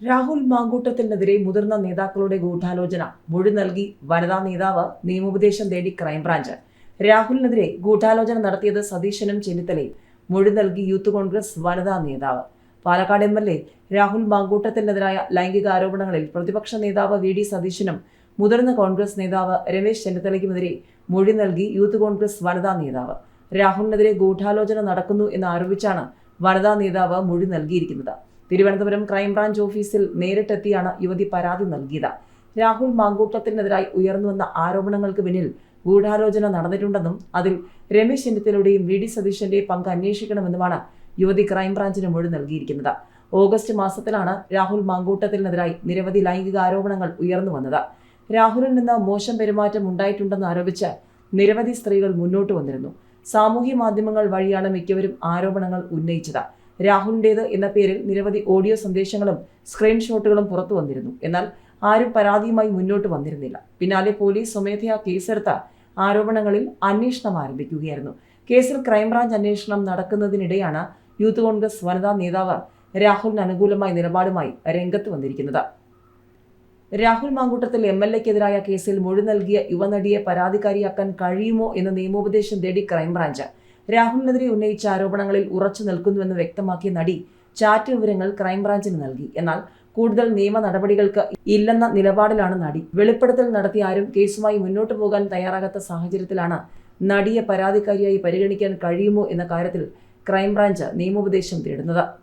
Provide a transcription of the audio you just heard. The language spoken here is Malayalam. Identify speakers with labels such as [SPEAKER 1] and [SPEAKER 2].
[SPEAKER 1] രാഹുൽ മാങ്കൂട്ടത്തിനെതിരെ മുതിർന്ന നേതാക്കളുടെ ഗൂഢാലോചന. മൊഴി നൽകി വനിതാ നേതാവ് നിയമോപദേശം തേടി ക്രൈംബ്രാഞ്ച്. രാഹുലിനെതിരെ ഗൂഢാലോചന നടത്തിയത് സതീശനും ചെന്നിത്തലയും. മൊഴി നൽകി യൂത്ത് കോൺഗ്രസ് വനിതാ നേതാവ്. Palakkad M L A Rahul മാങ്കൂട്ടത്തിനെതിരായ ലൈംഗിക ആരോപണങ്ങളിൽ പ്രതിപക്ഷ നേതാവ് വി ഡി സതീശനും മുതിർന്ന കോൺഗ്രസ് നേതാവ് രമേശ് ചെന്നിത്തലയ്ക്കുമെതിരെ മൊഴി നൽകി യൂത്ത് കോൺഗ്രസ് വനിതാ നേതാവ്. രാഹുലിനെതിരെ ഗൂഢാലോചന നടക്കുന്നു എന്ന് ആരോപിച്ചാണ് വനിതാ നേതാവ് മൊഴി നൽകിയിരിക്കുന്നത്. തിരുവനന്തപുരം ക്രൈംബ്രാഞ്ച് ഓഫീസിൽ നേരിട്ടെത്തിയാണ് യുവതി പരാതി നൽകിയത്. രാഹുൽ മാങ്കൂട്ടത്തിനെതിരായി ഉയർന്നുവന്ന ആരോപണങ്ങൾക്ക് പിന്നിൽ ഗൂഢാലോചന നടന്നിട്ടുണ്ടെന്നും അതിൽ രമേശ് ചെന്നിത്തലയുടെയും വി ഡി സതീശന്റെയും പങ്ക് അന്വേഷിക്കണമെന്നുമാണ് യുവതി ക്രൈംബ്രാഞ്ചിന് മൊഴി നൽകിയിരിക്കുന്നത്. ഓഗസ്റ്റ് മാസത്തിലാണ് രാഹുൽ മാങ്കൂട്ടത്തിനെതിരായി നിരവധി ലൈംഗിക ആരോപണങ്ങൾ ഉയർന്നു വന്നത്. രാഹുലിൽ നിന്ന് മോശം പെരുമാറ്റം ഉണ്ടായിട്ടുണ്ടെന്ന് ആരോപിച്ച് നിരവധി സ്ത്രീകൾ മുന്നോട്ട് വന്നിരുന്നു. സാമൂഹ്യ മാധ്യമങ്ങൾ വഴിയാണ് മിക്കവരും ആരോപണങ്ങൾ ഉന്നയിച്ചത്. രാഹുലിന്റേത് എന്ന പേരിൽ നിരവധി ഓഡിയോ സന്ദേശങ്ങളും സ്ക്രീൻഷോട്ടുകളും പുറത്തു വന്നിരുന്നു. എന്നാൽ ആരും പരാതിയുമായി മുന്നോട്ട് വന്നിരുന്നില്ല. പിന്നാലെ പോലീസ് സ്വമേധയാ കേസെടുത്ത ആരോപണങ്ങളിൽ അന്വേഷണം ആരംഭിക്കുകയായിരുന്നു. കേസിൽ ക്രൈംബ്രാഞ്ച് അന്വേഷണം നടക്കുന്നതിനിടെയാണ് യൂത്ത് കോൺഗ്രസ് വനിതാ നേതാവ് രാഹുലിന് അനുകൂലമായ നിലപാടുമായി രംഗത്ത് വന്നിരിക്കുന്നത്. രാഹുൽ മാങ്കൂട്ടത്തിൽ എം എൽ എക്കെതിരായ കേസിൽ മൊഴി നൽകിയ യുവനടിയെ പരാതിക്കാരിയാക്കാൻ കഴിയുമോ എന്ന നിയമോപദേശം തേടി ക്രൈംബ്രാഞ്ച് രാഹുലിനെതിരെ ഉന്നയിച്ച ആരോപണങ്ങളിൽ ഉറച്ചു നിൽക്കുന്നുവെന്ന് വ്യക്തമാക്കിയ നടി ചാറ്റ് വിവരങ്ങൾ ക്രൈംബ്രാഞ്ചിന് നൽകി. എന്നാൽ കൂടുതൽ നിയമ നടപടികൾക്ക് ഇല്ലെന്ന നിലപാടിലാണ് നടി. വെളിപ്പെടുത്തൽ നടത്തിയ ആരും കേസുമായി മുന്നോട്ടു പോകാൻ തയ്യാറാകാത്ത സാഹചര്യത്തിലാണ് നടിയെ പരാതിക്കാരിയായി പരിഗണിക്കാൻ കഴിയുമോ എന്ന കാര്യത്തിൽ ക്രൈംബ്രാഞ്ച് നിയമോപദേശം തേടുന്നത്.